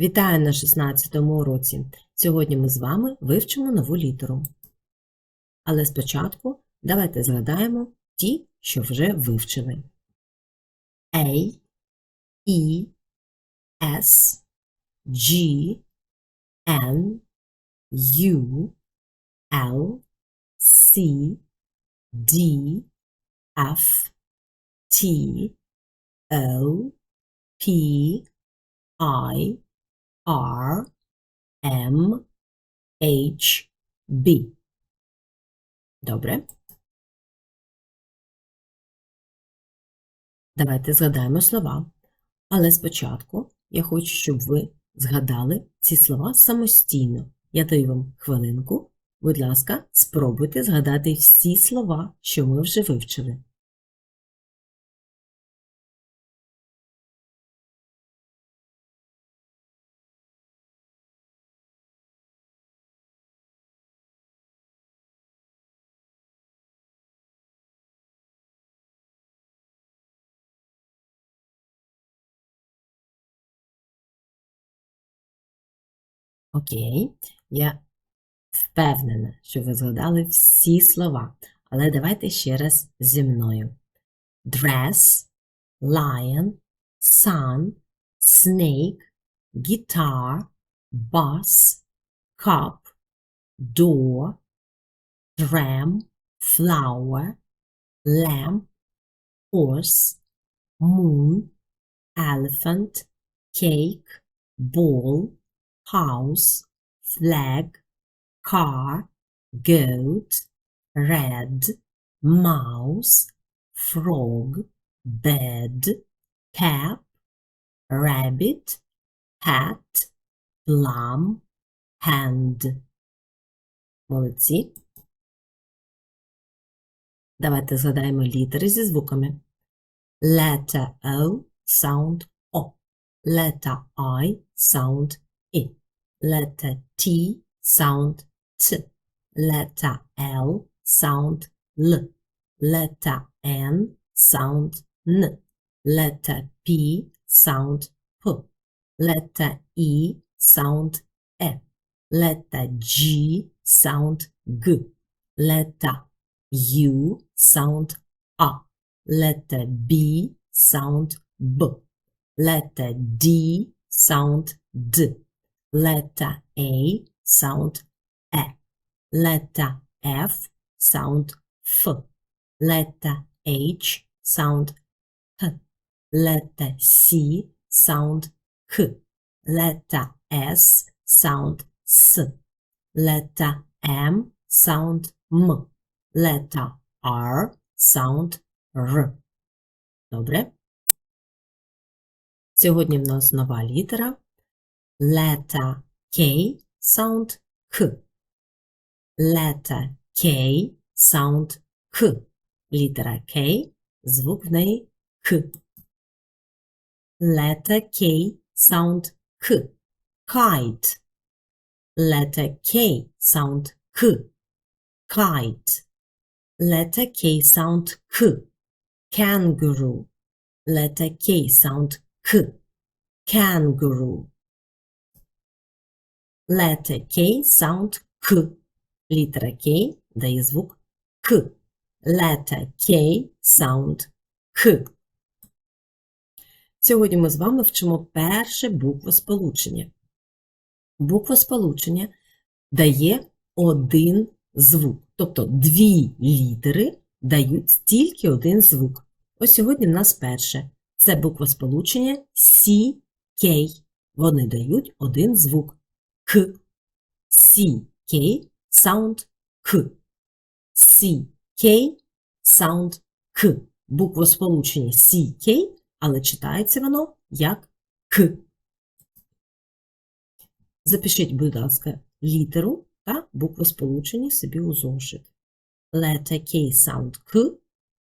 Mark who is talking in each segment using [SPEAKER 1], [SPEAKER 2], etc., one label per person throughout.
[SPEAKER 1] Вітаю на 16 уроці. Сьогодні ми з вами вивчимо нову літеру. Але спочатку давайте згадаємо ті, що вже вивчили. A, E, S, G, N, U, L, C, D, F, T, O, P, I, R, M, H, B. Добре. Давайте згадаємо слова. Але спочатку я хочу, щоб ви згадали ці слова самостійно. Я даю вам хвилинку. Будь ласка, спробуйте згадати всі слова, що ми вже вивчили. Окей, я впевнена, що ви згадали всі слова, але давайте ще раз зі мною. Dress, lion, sun, snake, guitar, bus, cup, door, tram, flower, lamp, horse, moon, elephant, cake, ball, house, flag, car, goat, red, mouse, frog, bed, cap, rabbit, hat, plum, hand. Молодці. Давайте згадаємо літери зі звуками. Letter O, sound O. Letter I, sound Letter T, sound T. Letter L, sound L. Letter N, sound N. Letter P, sound P. Letter E, sound E. Letter G, sound G. Letter U, sound A. Letter B, sound B. Letter D, sound D Letter A, sound E. Letter F, sound F. Letter H, sound H. Letter C, sound K. Letter S, sound S. Letter M, sound M. Letter R, sound R. Добре? Сьогодні в нас нова літера. Letter K, sound K. Letter K, sound K. Літера K, звук в неї К. Letter K, sound K. Kite. Letter K, sound K. Kite. Letter K, sound K. Kangaroo. Letter K, sound K. Kangaroo. Letter K, sound K. Літера K дає звук К. Letter K, sound К. Сьогодні ми з вами вчимо перше буквосполучення. Буквосполучення дає один звук. Тобто дві літери дають тільки один звук. Ось сьогодні в нас перше. Це буквосполучення C, K. Вони дають один звук. К. C, K, sound К. C, K, sound К. Буквосполучення C, K, але читається воно як К. Запишіть, будь ласка, літеру та буквосполучення собі у зошит. Letter K sound К,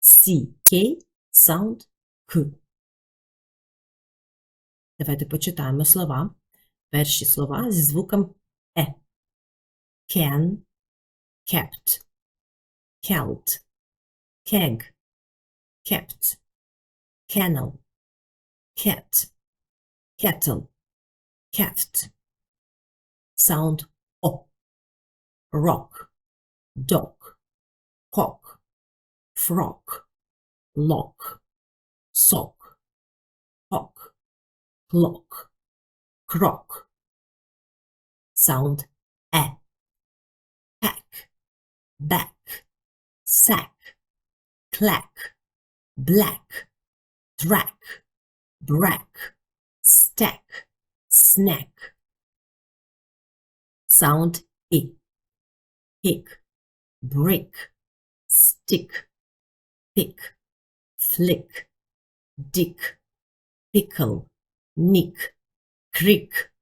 [SPEAKER 1] C, K sound К. Давайте почитаємо слова. Перші слова зі звуком Е. Can, kept, kelt, keg, kept, kennel, cat, kettle, Keft. Sound O. Rock. Dog. Cock. Frog. Lock. Sock. Hawk. Clock. Crock. Sound E. Pack. Back. Sack. Clack. Black. Track. Brack. Stack. Snack. Sound E. Pick. Brick. Stick. Pick. Flick. Dick. Pickle. Nick. Crick.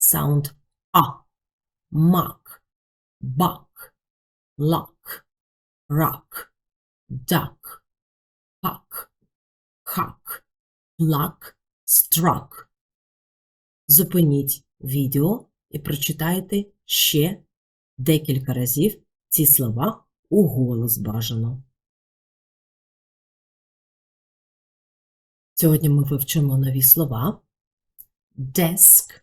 [SPEAKER 1] Sound A. Muck. Buck. Luck. Rock. Duck. Puck. Huck. Pluck. Struck. Зупиніть відео і прочитайте ще декілька разів ці слова у голос бажано. Сьогодні ми вивчимо нові слова. desk,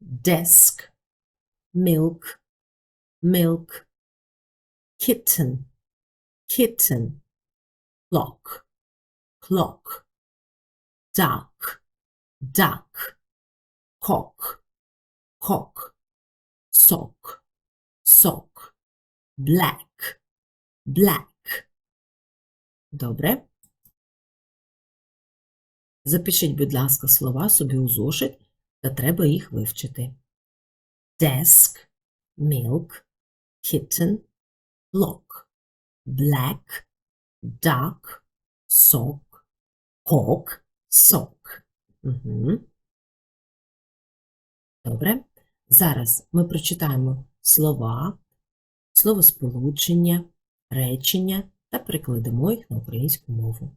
[SPEAKER 1] desk, milk, milk, kitten, kitten, clock, clock, duck, duck, cock, cock, sock, sock, black, black. Dobre. Запишіть, будь ласка, слова собі у зошит, та треба їх вивчити. Desk, milk, kitten, clock, black, duck, sock, hawk, sock. Угу. Добре. Зараз ми прочитаємо слова, словосполучення, речення та перекладемо їх на українську мову.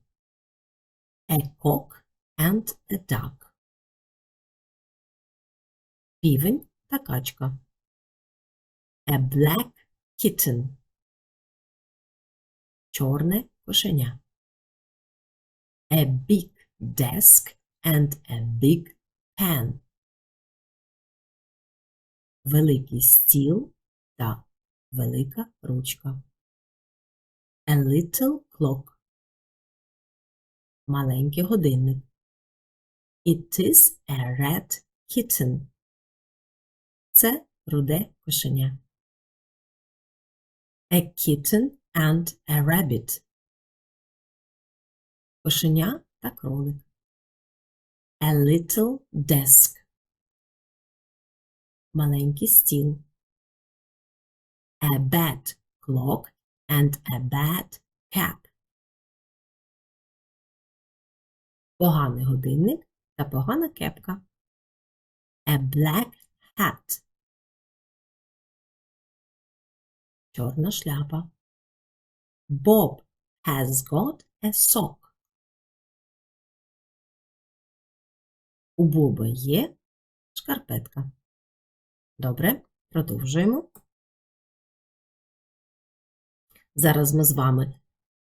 [SPEAKER 1] Cock and a duck. Півень та качка. A black kitten. Чорне кошеня. A big desk and a big pen. Великий стіл та велика ручка. A little clock. Маленький годинник. It is a red kitten. Це руде кошеня. A kitten and a rabbit. Кошеня та кролик. A little desk. Маленький стіл. A bad clock and a bad cap. Поганий годинник та погана кепка. A black hat. Чорна шляпа. Bob has got a sock. У Боба є шкарпетка. Добре, продовжуємо. Зараз ми з вами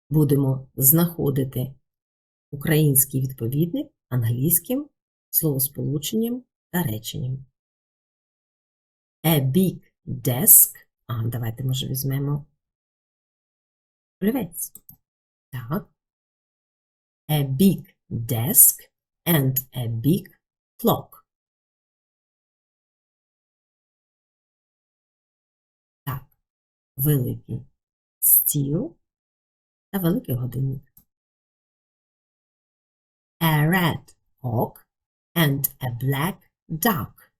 [SPEAKER 1] будемо знаходити український відповідник англійським словосполученням та реченням. A big desk. А, давайте, може, візьмемо олівець. Так. A big desk and a big clock. Так. Великий стіл та великий годинник. A red hawk and a black duck.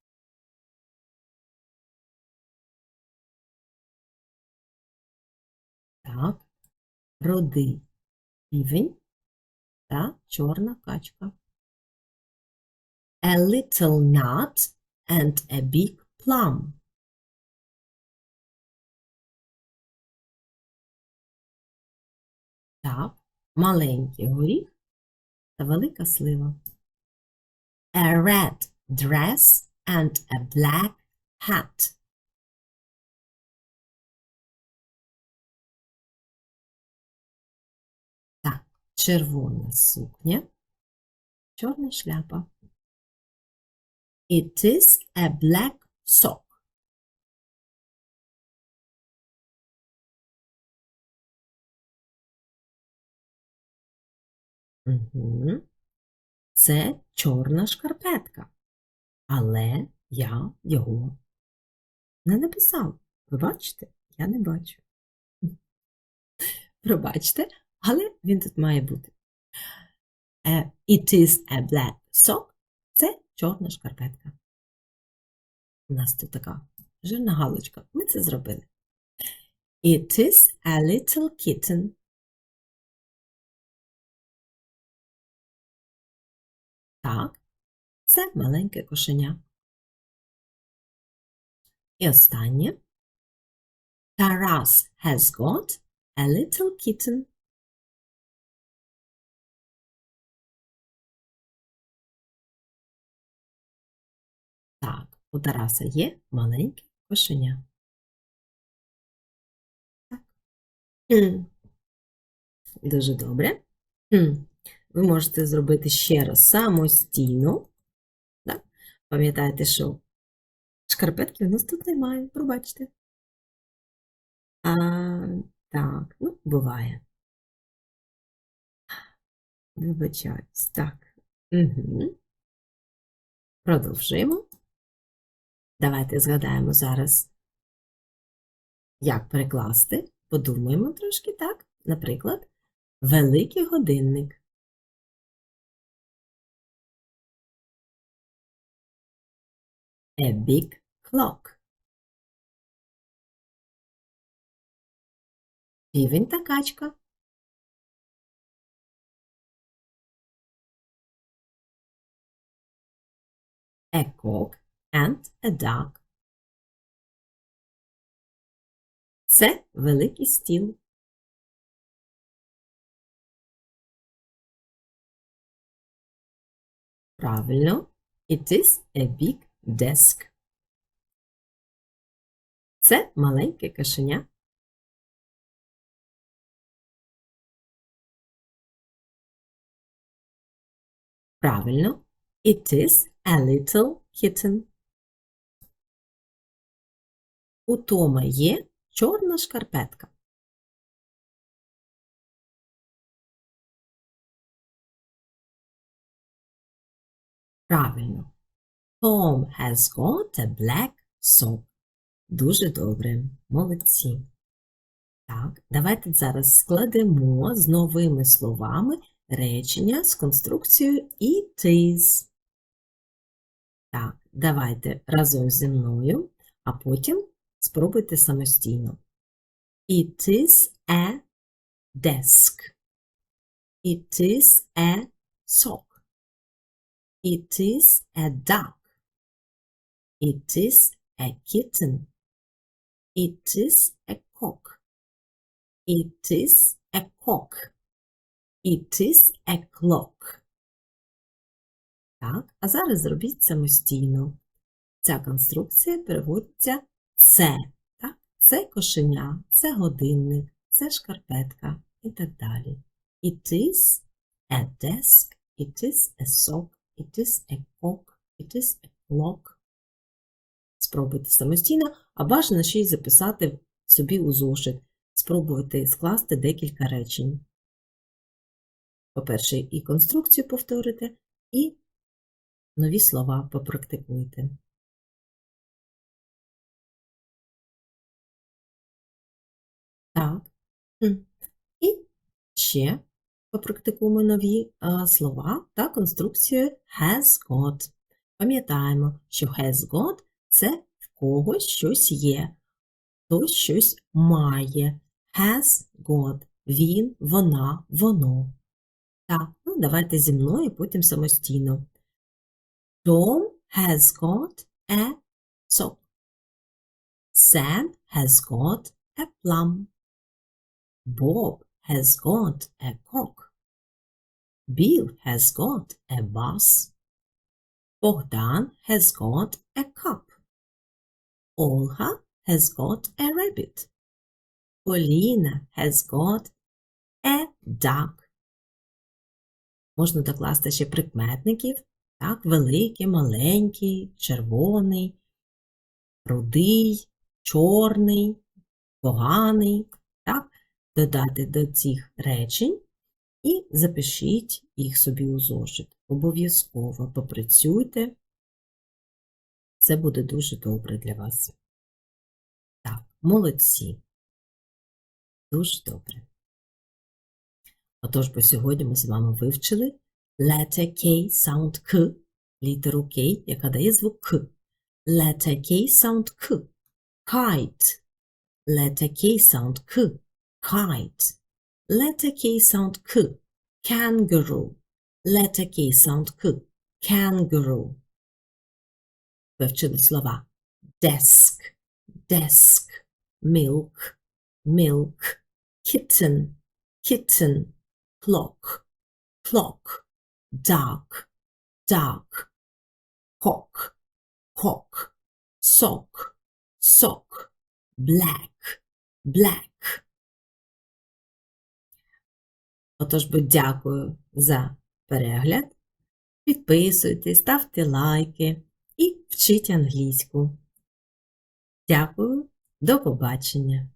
[SPEAKER 1] Так, рудий півень та чорна качка. A little nut and a big plum. Так, маленький горіх та велика слива. A red dress and a black hat. Так, червона сукня, чорна шляпа. It is a black sock. Угу. Це чорна шкарпетка. Але я його не написав. Ви бачите? Я не бачу. Пробачте, але він тут має бути. Е, It is a black sock. Це чорна шкарпетка. У нас тут така жирна галочка. Ми це зробили. It is a little kitten. Так, це маленьке кошеня. І останнє. Taras has got a little kitten. Так, у Тараса є маленьке кошеня. Так. Дуже добре. Ви можете зробити ще раз самостійно. Так? Пам'ятайте, що шкарпетки у нас тут немає, пробачте. А, так, ну, буває. Вибачаюсь. Так. Угу. Продовжуємо. Давайте згадаємо зараз, як перекласти. Подумаємо трошки, так? Наприклад, великий годинник. A big clock. Півень та качка. A cock and a duck. Це великий стіл. Правильно, it is a big desk. Це маленьке кошеня. Правильно, it is a little kitten. У Тома є чорна шкарпетка. Правильно. Tom has got a black sock. Дуже добре. Молодці. Так, давайте зараз складемо з новими словами речення з конструкцією it is. Так, давайте разом зі мною, а потім спробуйте самостійно. It is a desk. It is a sock. It is a duck. It is a kitten. It is a cock. It is a cock. It is a clock. Так, а зараз зробіть самостійно. Ця конструкція переводиться це. Так? Це кошеня, це годинник, це шкарпетка і так далі. It is a desk, it is a sock, it is a cock, it is a clock. Спробуйте самостійно, а бажано ще й записати собі у зошит. Спробуйте скласти декілька речень. По-перше, і конструкцію повторите, і нові слова попрактикуйте. Так. І ще попрактикуємо нові а, слова та конструкцію has got. Пам'ятаємо, що has got це в когось щось є, хтось щось має. Has got. Він, вона, воно. Так, ну давайте зі мною потім самостійно. Tom has got a sock. Sam has got a plum. Bob has got a cock. Bill has got a bus. Bogdan has got a cup. Olga has got a rabbit. Поліна has got a duck. Можна докласти ще прикметників. Так, великий, маленький, червоний, рудий, чорний, поганий. Так, додати до цих речень і запишіть їх собі у зошит. Обов'язково попрацюйте. Це буде дуже добре для вас. Так, молодці. Дуже добре. Отож, бо сьогодні ми з вами вивчили letter K sound К, літеру К, яка дає звук К. Letter K sound К. Kite. Letter K sound К. Kite. Letter K sound К. Kangaroo. Letter K sound К. Kangaroo. Вивчили слова desk, desk, milk, milk, kitten, kitten, clock, clock, duck, duck, hawk, hawk, sock, sock, black, black. Отож, бо дякую за перегляд. Підписуйтесь, ставте лайки і вчіть англійську. Дякую, до побачення!